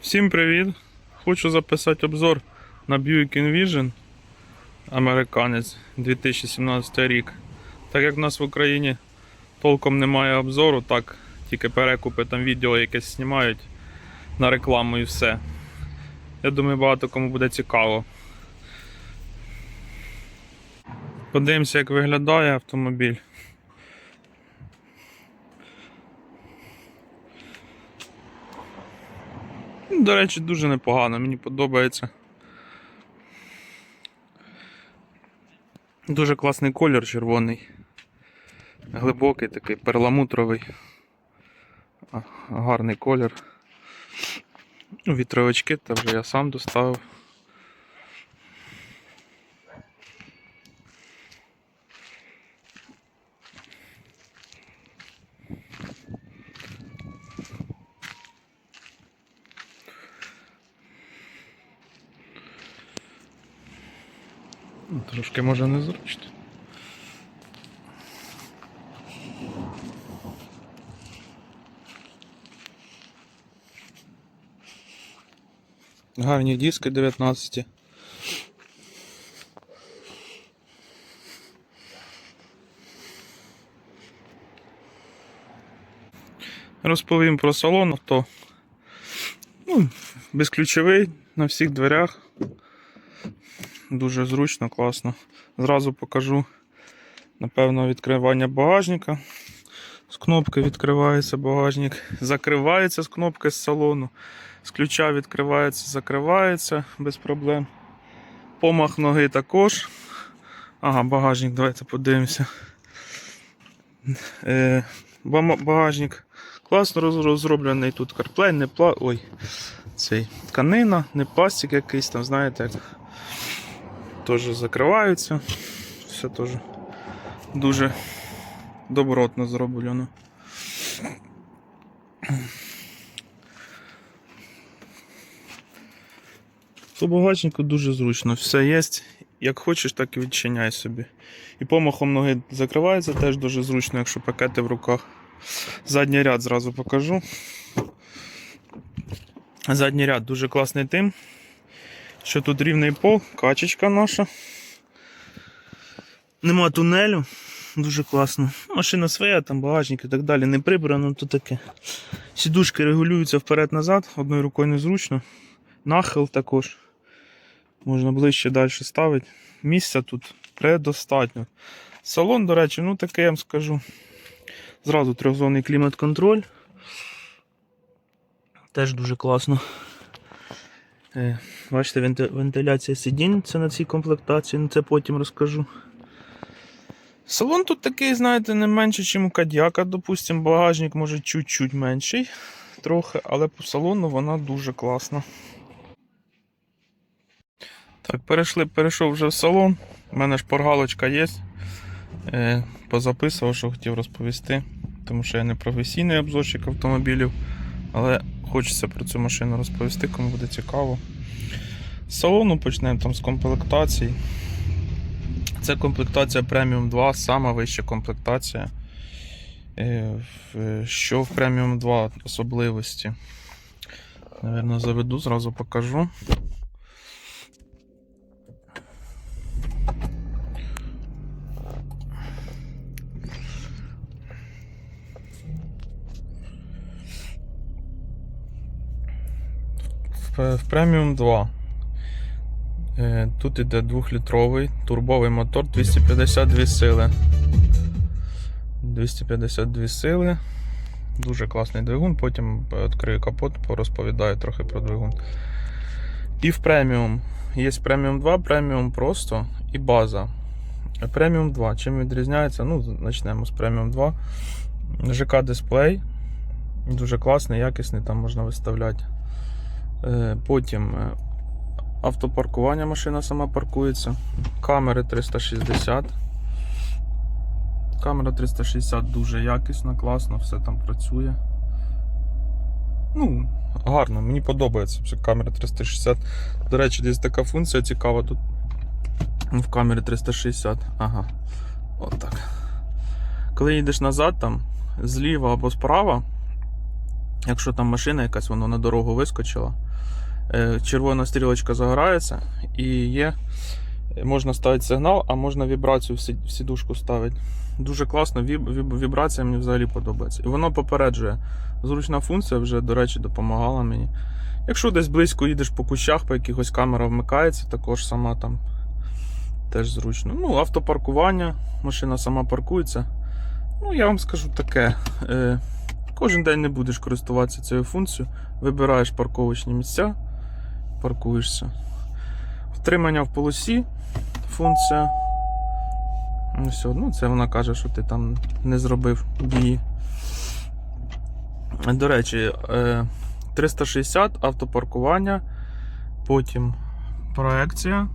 Всім привіт! Хочу записати обзор на Buick Envision американець 2017 рік. Так як в нас в Україні толком немає обзору, так тільки перекупи там відео якесь знімають на рекламу і все. Я думаю, багато кому буде цікаво. Подивимося, як виглядає автомобіль. До речі, дуже непогано, мені подобається. Дуже класний колір червоний. Глибокий такий перламутровий. Гарний колір. Вітровички та вже я сам доставив. Ну, Трошки може незручно. Гарні диски 19. Розповім про салон авто. Ну, безключовий на всіх дверях. Дуже зручно, класно. Зразу покажу, напевно, відкривання багажника. З кнопки відкривається багажник, закривається з кнопки з салону. З ключа відкривається, закривається без проблем. Помах ноги також. Ага, багажник, давайте подивимося. Е, багажник класно розроблений. Тут карплей, не пла... Ой, цей тканина, не пластик якийсь там, знаєте, як теж закриваються. Все теж дуже добротно зроблено. По багажнику дуже зручно, все є. Як хочеш, так і відчиняй собі. І помахом ноги закривається теж дуже зручно, якщо пакети в руках. Задній ряд зразу покажу. Задній ряд дуже класний тим, що тут рівний пол, качечка наша. Нема тунелю, дуже класно. Машина своя, там багажник і так далі, не прибрано, то таке. Сідушки регулюються вперед-назад, одною рукою незручно. Нахил також. Можна ближче далі ставити. Місця тут предостатньо. Салон, до речі, ну таке я вам скажу. Зразу трьохзонний клімат-контроль. Теж дуже класно. Е, Бачите, вентиляція сидінь це на цій комплектації, ну це потім розкажу. Салон тут такий, знаєте, не менше, ніж у Кадіака, допустимо, багажник може чуть-чуть менший, трохи, але по салону вона дуже класна. Так, перейшли, перейшов вже в салон. У мене шпаргалочка є. Е, позаписував, що хотів розповісти, тому що я не професійний обзорщик автомобілів, але хочеться про цю машину розповісти, кому буде цікаво. Салону почнемо там з комплектації. Це комплектація Premium 2, сама вища комплектація. Е, Що в Premium 2 особливості? Наверно, заведу, зразу покажу. В, в Premium 2. Е, Тут іде 2-літровий турбовий мотор 252 сили. 252 сили. Дуже класний двигун. Потім відкрию капот, порозповідаю трохи про двигун. І в преміум. Є преміум 2, преміум просто і база. Преміум 2. Чим відрізняється? Ну, почнемо з преміум 2. ЖК дисплей. Дуже класний, якісний, там можна виставляти. Е, Потім е, автопаркування машина сама паркується. Камери 360. Камера 360 дуже якісна, класно, все там працює. Ну, гарно, мені подобається ця камера 360. До речі, десь така функція цікава тут. В камері 360. Ага. Отак. Коли їдеш назад, там, зліва або справа, Якщо там машина якась, воно на дорогу вискочила, червона стрілочка загорається і є. е, Можна ставити сигнал, а можна вібрацію в сідушку ставити. Дуже класно, віб, віб, вібрація мені взагалі подобається. І воно попереджує. Зручна функція вже, до речі, допомагала мені. Якщо десь близько їдеш по кущах, по якихось камера вмикається, також сама там теж зручно. Ну, автопаркування, машина сама паркується. Ну, я вам скажу таке. Е, кожен день не будеш користуватися цією функцією. Вибираєш парковочні місця, паркуєшся. Втримання в полосі функція. Ну, все, ну, це вона каже, що ти там не зробив дії. До речі, е, 360 автопаркування, потім проекція.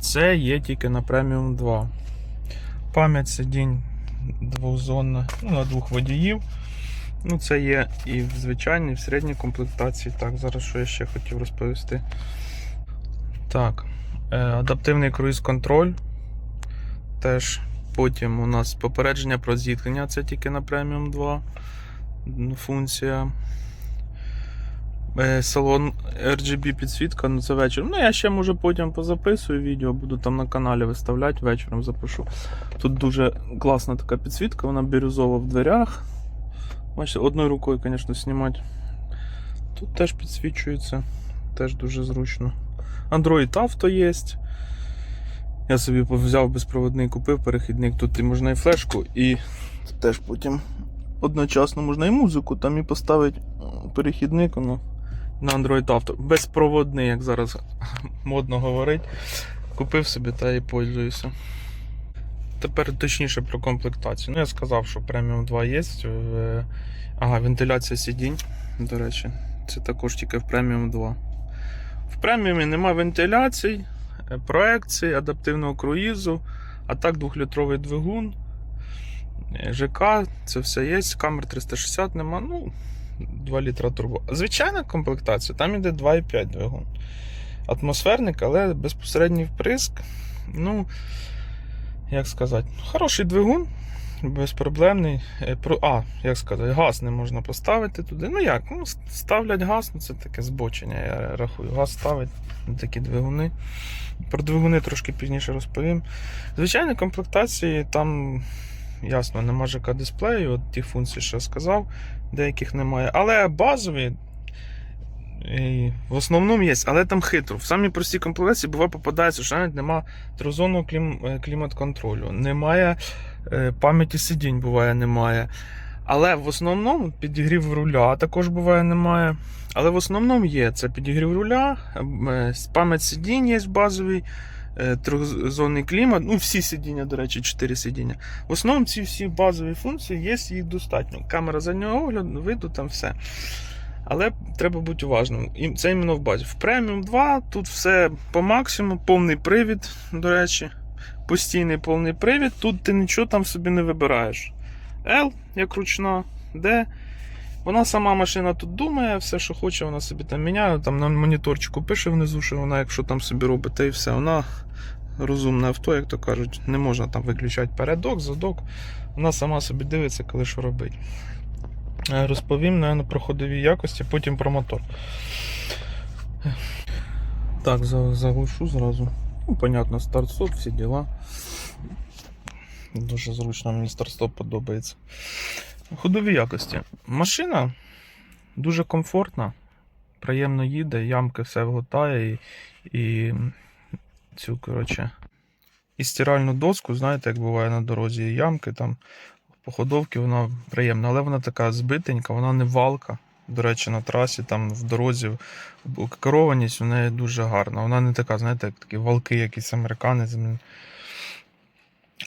Це є тільки на преміум 2. Пам'ять сидінь двохзонна, ну, на двох водіїв. Ну, це є і в звичайній, і в середній комплектації. Так, зараз що я ще хотів розповісти. Так, е, адаптивний круїз-контроль. Теж потім у нас попередження про зіткнення, це тільки на преміум 2 функція. Е, Салон RGB підсвітка, ну це вечір. Ну, я ще може потім позаписую відео, буду там на каналі виставляти, вечором запишу. Тут дуже класна така підсвітка, вона бірюзова в дверях. Бачите, одною рукою, звісно, знімати. Тут теж підсвічується, теж дуже зручно. Android Auto є. Я собі взяв безпроводний, купив перехідник. Тут і можна і флешку, і теж потім одночасно можна і музику там і поставити перехідник воно на Android Auto. Безпроводний, як зараз модно говорить. Купив собі та і пользуюся. Тепер точніше про комплектацію. Ну, я сказав, що преміум 2 є. Е, Ага, вентиляція сидінь. До речі, це також тільки в преміум 2. В преміумі нема вентиляцій, е, проекції, адаптивного круїзу, а так 2-літровий двигун. е, ЖК, це все є. Камер 360 нема. Ну, 2 літра турбо. Звичайна комплектація, там іде 2,5 двигун. Атмосферник, але безпосередній вприск. Ну, як сказати, хороший двигун, безпроблемний. Е, а, як сказати, газ не можна поставити туди. Ну як? Ну, ставлять газ, ну це таке збочення, я рахую. Газ ставить на такі двигуни. Про двигуни трошки пізніше розповім. Звичайно, комплектації там. Ясно, нема ЖК дисплею, от ті функції, що я сказав, деяких немає. Але базові в основному є, але там хитро. В самій простій комплектації буває попадається, що навіть нема трьохзонного клім, е, клімат-контролю, немає е, пам'яті сидінь, буває, немає. Але в основному підігрів руля також буває, немає. Але в основному є це підігрів руля, е, пам'ять сидінь є базовий, е, трьохзонний клімат. Ну, всі сидіння, до речі, 4 сидіння. В основному ці всі базові функції є, їх достатньо. Камера заднього огляду, виду, там все. Але треба бути уважним. І це іменно в базі. В преміум 2 тут все по максимуму, повний привід, до речі. Постійний повний привід. Тут ти нічого там собі не вибираєш. L, як ручна, D. Вона сама машина тут думає, все, що хоче, вона собі там міняє. Там на моніторчику пише внизу, що вона, якщо там собі робить, і все. Вона розумне авто, як то кажуть, не можна там виключати передок, задок. Вона сама собі дивиться, коли що робить. Е, Розповім, наверное, про ходові якості, потім про мотор. Так, заглушу зразу. Ну, понятно, старт-стоп, всі діла. Дуже зручно, мені старт-стоп подобається. Ходові якості. Машина дуже комфортна, приємно їде, ямки все вготає і, і цю, коротше, і стиральну доску, знаєте, як буває на дорозі, і ямки там по ходовці вона приємна, але вона така збитенька, вона не валка. До речі, на трасі, там в дорозі керованість у неї дуже гарна. Вона не така, знаєте, як такі валки, якісь американець. Мені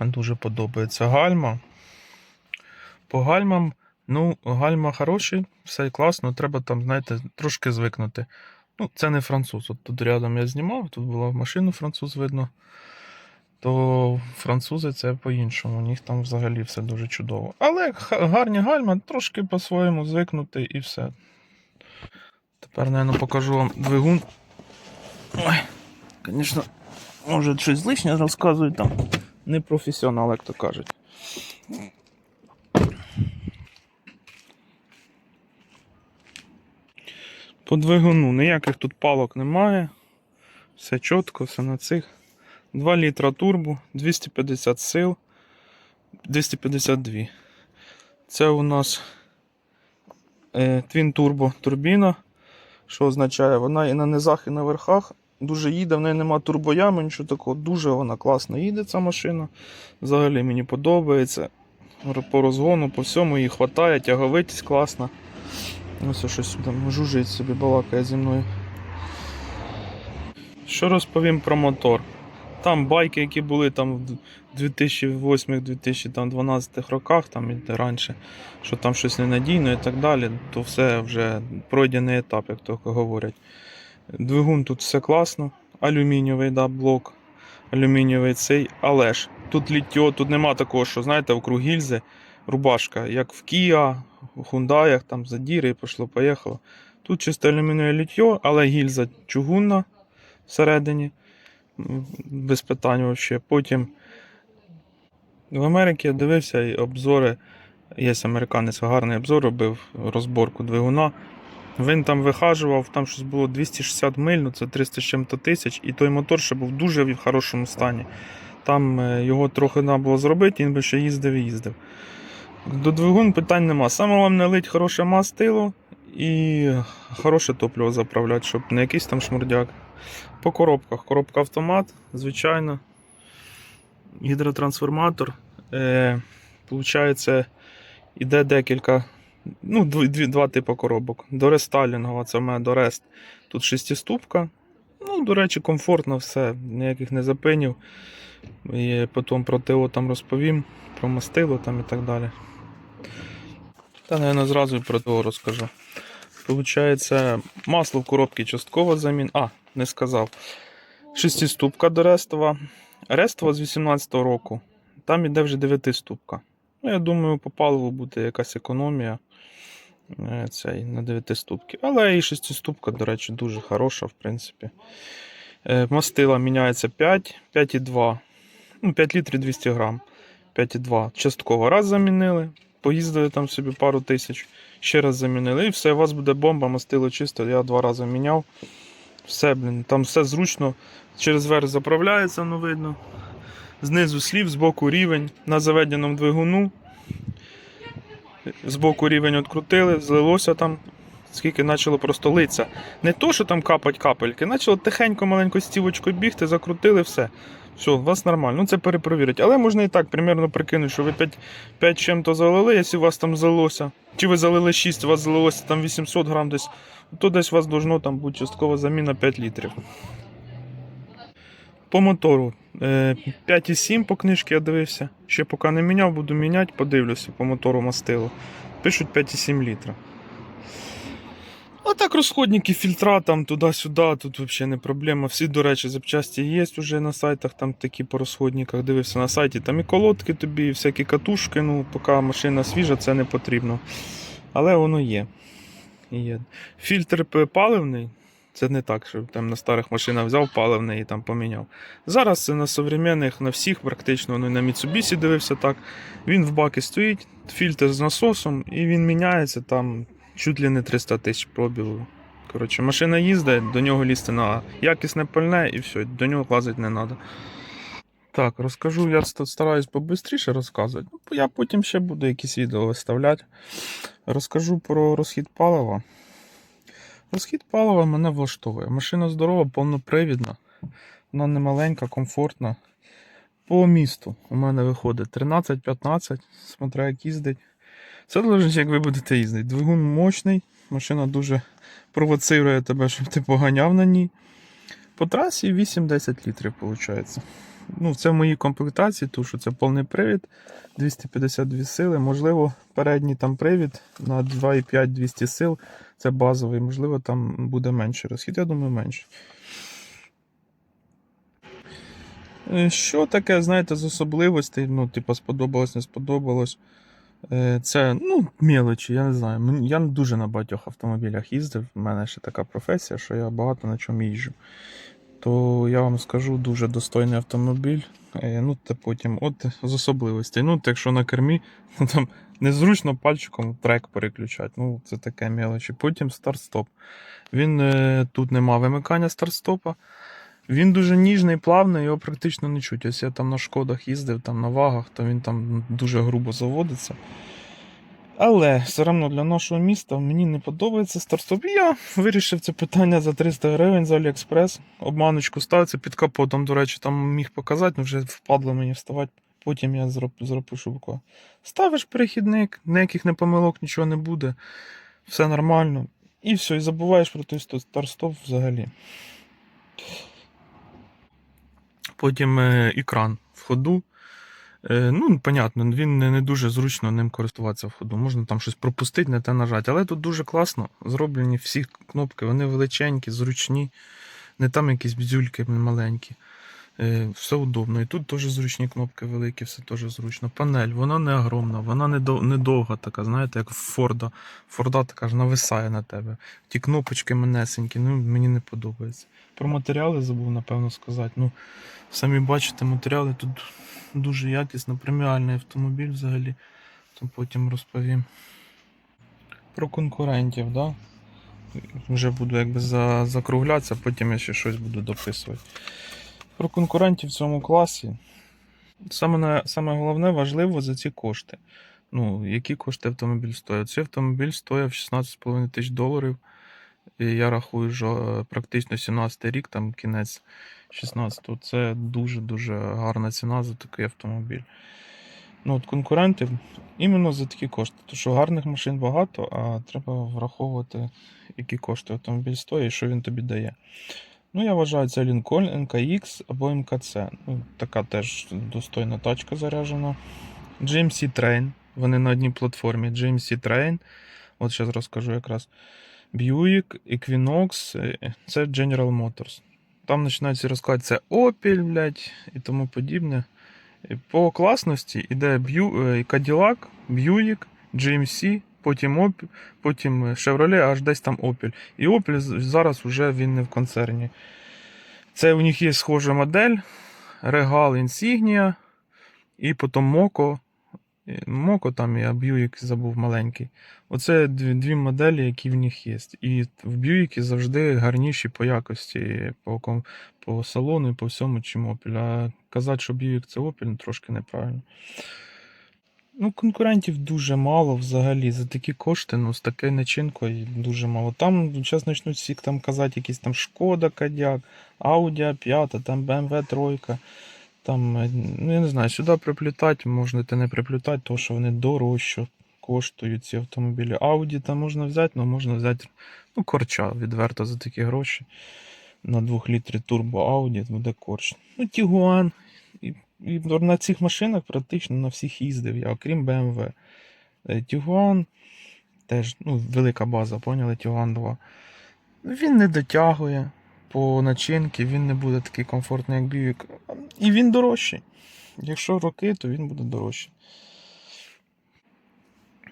Дуже подобається гальма. По гальмам, ну, гальма хороші, все класно, треба там, знаєте, трошки звикнути. Ну, це не француз. От тут рядом я знімав, тут була машина француз видно. То французи це по-іншому. У них там взагалі все дуже чудово. Але гарні гальма, трошки по-своєму звикнути і все. Тепер, напевно, покажу вам двигун. Ой, звісно, може щось лишнє розказують там. Не професіонал, як то кажуть. По двигуну ніяких тут палок немає. Все чітко, все на цих. 2 літра турбо, 250 сил, 252. Це у нас е, Twin Turbo турбіна. Що означає, вона і на низах, і на верхах. Дуже їде, в неї нема турбоями, нічого такого. Дуже вона класно їде, ця машина. Взагалі мені подобається. По розгону, по всьому їй хватає, тяговитість класна. Ось щось там жужить собі балакає зі мною. Що розповім про мотор? Там байки, які були там в 2008-2012 роках, там і раніше, що там щось ненадійно і так далі, то все вже пройдений етап, як то говорять. Двигун тут все класно, алюмінієвий да, блок, алюмінієвий цей, але ж тут ліття, тут нема такого, що знаєте, округ гільзи, рубашка, як в Kia, у Hyundai, там задіри і пішло, поїхало. Тут чисто алюмінієве ліття, але гільза чугунна всередині, без питань взагалі. Потім в Америці я дивився і обзори. Є американець гарний обзор робив розборку двигуна. Він там вихажував, там щось було 260 миль, ну це 300 з чим-то тисяч, і той мотор ще був дуже в хорошому стані. Там е, його трохи треба було зробити, він би ще їздив і їздив. До двигун питань нема. Саме головне лить хороше мастило і хороше топливо заправляти, щоб не якийсь там шмурдяк. По коробках. Коробка автомат, звичайно. Гідротрансформатор. Е, Получається, іде декілька. Ну, дві, два типи коробок. Дорестайлінгова, це в мене Дорест. Тут шестиступка. Ну, до речі, комфортно все, ніяких не запинів. І потім про ТО там розповім, про мастило там і так далі. Та, наверное, зразу і про ТО розкажу. Получається, масло в коробці частково замін. А, не сказав. Шестиступка до Рестова. Рестова з 18-го року. Там іде вже 9-ступка. Ну, я думаю, по паливу буде якась економія е, цей, на 9 ступки. Але і 6 ступка, до речі, дуже хороша, в принципі. Е, Мастила міняється 5, 5,2. Ну, 5 літрів 200 грам. 5,2. Частково раз замінили. Поїздили там собі пару тисяч, ще раз замінили, і все, у вас буде бомба, мастило чисто. Я два рази міняв. Все, блін, там все зручно. Через верх заправляється, ну видно. Знизу слів, збоку рівень на заведеному двигуну. Збоку рівень відкрутили, злилося там, скільки почало просто литися. Не то, що там капать капельки, почало тихенько маленько стівочкою бігти, закрутили, все. Все, у вас нормально. Ну це перепровірить. Але можна і так примерно прикинути, що ви 5, 5 чим-то залили, якщо у вас там залилося. Чи ви залили 6, у вас залилося там 800 грам десь, то десь у вас должно там бути часткова заміна 5 літрів. По мотору. е, 5,7 по книжці я дивився. Ще поки не міняв, буду міняти, подивлюся по мотору мастило. Пишуть 5,7 літра. А так розходники, фільтра там туди-сюди, тут взагалі не проблема. Всі, до речі, запчасті є вже на сайтах, там такі по розходниках. Дивився на сайті, там і колодки тобі, і всякі катушки. Ну, поки машина свіжа, це не потрібно. Але воно є. є. Фільтр паливний. Це не так, що там на старих машинах взяв паливний і там поміняв. Зараз на современних, на всіх практично, ну і на Mitsubishi дивився так. Він в бакі стоїть, фільтр з насосом, і він міняється там чуть ли не 300 тисяч пробігу. Коротше, машина їздить, до нього лізти на якісне пальне і все, до нього лазити не треба. Так, розкажу, я ст- стараюсь побистріше розказувати. Ну, Я потім ще буду якісь відео виставляти. Розкажу про розхід палива. Розхід палива мене влаштовує. Машина здорова, повнопривідна. Вона не маленька, комфортна. По місту у мене виходить 13-15, смотря як їздить. Це залежить, як ви будете їздити. Двигун мощний, машина дуже провоцирує тебе, щоб ти поганяв на ній. По трасі 8-10 літрів, виходить. Ну, це в моїй комплектації, тому що це повний привід, 252 сили. Можливо, передній там привід на 2,5 200 сил. Це базовий, можливо, там буде менше розхід. Я думаю, менше. Е, Що таке, знаєте, з особливостей? Ну, типу, сподобалось, не сподобалось. Е, Це, ну, мелочі, я не знаю. Я дуже на багатьох автомобілях їздив. У мене ще така професія, що я багато на чому їжджу. то я вам скажу дуже достойний автомобіль. Е, Ну, та потім, от з особливостей. Ну, якщо на кермі, ну там незручно пальчиком трек переключати. Ну, це таке мелочі. Потім старт-стоп. Він е, тут нема вимикання старт-стопа. Він дуже ніжний, плавний, його практично не чуть. Ось я там на шкодах їздив, там на вагах, то він там дуже грубо заводиться. Але все одно для нашого міста мені не подобається старт-стоп. Я вирішив це питання за 300 гривень з Аліекспрес. Обманочку ставиться під капотом, до речі, там міг показати, але вже впадло мені вставати. Потім я зроб- запишу буквально. Ставиш перехідник, ніяких не помилок, нічого не буде. Все нормально. І все, і забуваєш про той сто- старт-стоп взагалі. Потім е, екран в ходу. Е, ну, понятно, він не, дуже зручно ним користуватися в ходу. Можна там щось пропустити, не те нажати. Але тут дуже класно зроблені всі кнопки, вони величенькі, зручні, не там якісь бзюльки маленькі. Е, все удобно. І тут теж зручні кнопки великі, все теж зручно. Панель, вона не огромна, вона не, довга така, знаєте, як в Форда. Форда така ж нависає на тебе. Ті кнопочки манесенькі, ну мені не подобається. Про матеріали забув, напевно, сказати. Ну, самі бачите, матеріали тут дуже якісно, преміальний автомобіль взагалі. То потім розповім. Про конкурентів, да? Вже буду якби за, закруглятися, потім я ще щось буду дописувати. Про конкурентів в цьому класі. Саме, саме головне важливо за ці кошти. Ну, які кошти автомобіль стоїть? Цей автомобіль стоїв 16,5 тисяч доларів. І я рахую, що е, практично 17 рік, там кінець 16-го. Це дуже-дуже гарна ціна за такий автомобіль. Ну, от конкуренти іменно за такі кошти. Тому що гарних машин багато, а треба враховувати, які кошти автомобіль стоїть і що він тобі дає. Ну, я вважаю, це Lincoln NKX або МКЦ. Ну, така теж достойна тачка заряджена. GMC Train. Вони на одній платформі. GMC Train. От зараз розкажу якраз. Buick, Equinox, це General Motors. Там починаються розказати, це Opel, блядь, і тому подібне. По класності йде е, Cadillac, Buick, GMC, потім Opel, потім Chevrolet, аж десь там Opel. І Opel зараз вже він не в концерні. Це у них є схожа модель, Regal Insignia, і потім. І Моко там і Buick забув маленький. Оце дві, моделі, які в них є. І в Бьюіки завжди гарніші по якості, по, по салону і по всьому, чим Opel. А казати, що Buick це Opel, ну, трошки неправильно. Ну, конкурентів дуже мало взагалі. За такі кошти, ну, з такою начинкою дуже мало. Там зараз почнуть всі там казати, якісь там Шкода Кодяк, Audi 5, там BMW 3. Там, е, ну я не знаю, сюди приплітати, можна те не приплітати, тому що вони дорожче коштують ці автомобілі. Audi там можна взяти, але можна взяти ну, корча відверто за такі гроші. На 2 літрі турбо Audi буде корч. Ну, Tiguan. І, на цих машинах практично на всіх їздив я, окрім BMW. Е, теж ну, велика база, поняли? Tiguan 2. Він не дотягує по начинки, він не буде такий комфортний, як Buick. І він дорожчий. Якщо роки, то він буде дорожчий.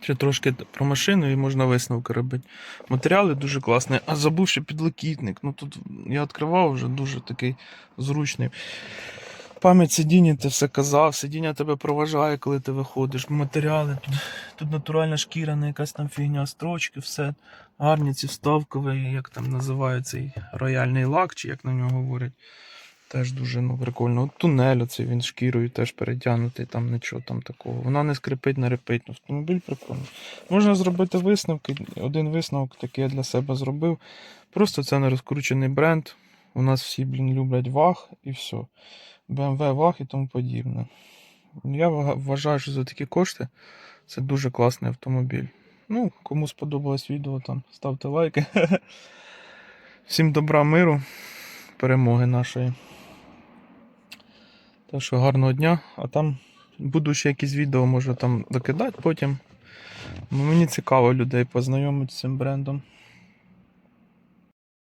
Ще трошки про машину і можна висновки робити. Матеріали дуже класні. А забув ще підлокітник. Ну тут я відкривав вже дуже такий зручний. Пам'ять сидіння ти все казав, сидіння тебе проважає, коли ти виходиш. Матеріали, тут, тут натуральна шкіра, не якась там фігня, строчки, все. Гарні ці вставкові, як там називають цей рояльний лак, чи як на нього говорять. Теж дуже ну, прикольно. От тунель оцей він шкірою теж перетягнутий, там нічого там такого. Вона не скрипить, не репить. Ну, Автомобіль прикольний. Можна зробити висновки. Один висновок такий я для себе зробив. Просто це не розкручений бренд. У нас всі, блін, люблять ваг і все. BMW, ваг і тому подібне. Я вважаю, що за такі кошти це дуже класний автомобіль. Ну, кому сподобалось відео, там ставте лайки. Всім добра, миру, перемоги нашої. Так що гарного дня, а там буду ще якісь відео може там докидати потім. Ну, Мені цікаво людей познайомити з цим брендом.